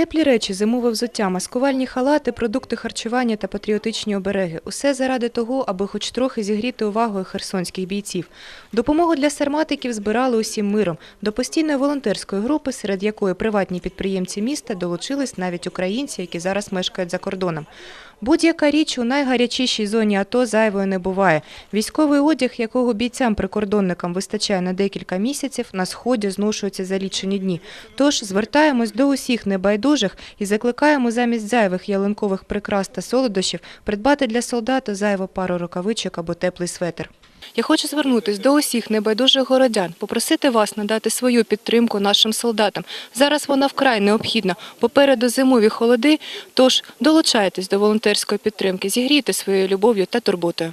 Теплі речі, зимове взуття, маскувальні халати, продукти харчування та патріотичні обереги – усе заради того, аби хоч трохи зігріти увагою херсонських бійців. Допомогу для сарматиків збирали усім миром. До постійної волонтерської групи, серед якої приватні підприємці міста, долучились навіть українці, які зараз мешкають за кордоном. Будь-яка річ у найгарячішій зоні АТО зайвою не буває. Військовий одяг, якого бійцям-прикордонникам вистачає на декілька місяців, на сході зношується за лічені дні. Тож звертаємось до усіх небайдужих і закликаємо замість зайвих ялинкових прикрас та солодощів придбати для солдата зайву пару рукавичок або теплий светр. Я хочу звернутися до усіх небайдужих городян, попросити вас надати свою підтримку нашим солдатам. Зараз вона вкрай необхідна. Попереду зимові холоди, тож долучайтесь до волонтерської підтримки, зігрійте своєю любов'ю та турботою.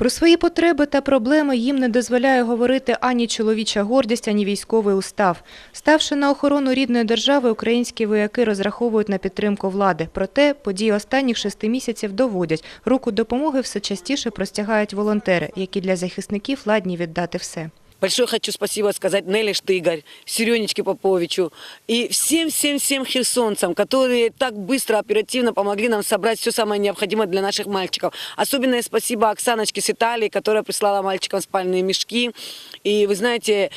Про свої потреби та проблеми їм не дозволяє говорити ані чоловіча гордість, ані військовий устав. Ставши на охорону рідної держави, українські вояки розраховують на підтримку влади. Проте події останніх шести місяців доводять. Руку допомоги все частіше простягають волонтери, які для захисників ладні віддати все. Большое хочу спасибо сказать Нелли Штыгарь, Серенечке Поповичу и всем-всем-всем херсонцам, которые так быстро, оперативно помогли нам собрать все самое необходимое для наших мальчиков. Особенное спасибо Оксаночке с Италии, которая прислала мальчикам спальные мешки. И вы знаете,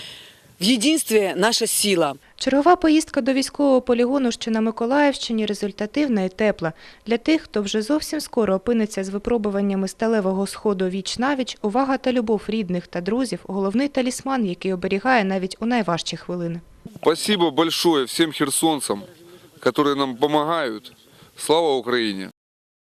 в единстве наша сила. Чергова поїздка до військового полігону, що на Миколаївщині, результативна і тепла. Для тих, хто вже зовсім скоро опиниться з випробуваннями сталевого сходу віч-навіч, увага та любов рідних та друзів – головний талісман, який оберігає навіть у найважчі хвилини. Спасибо большое всем херсонцам, которые нам помогают. Слава Украине!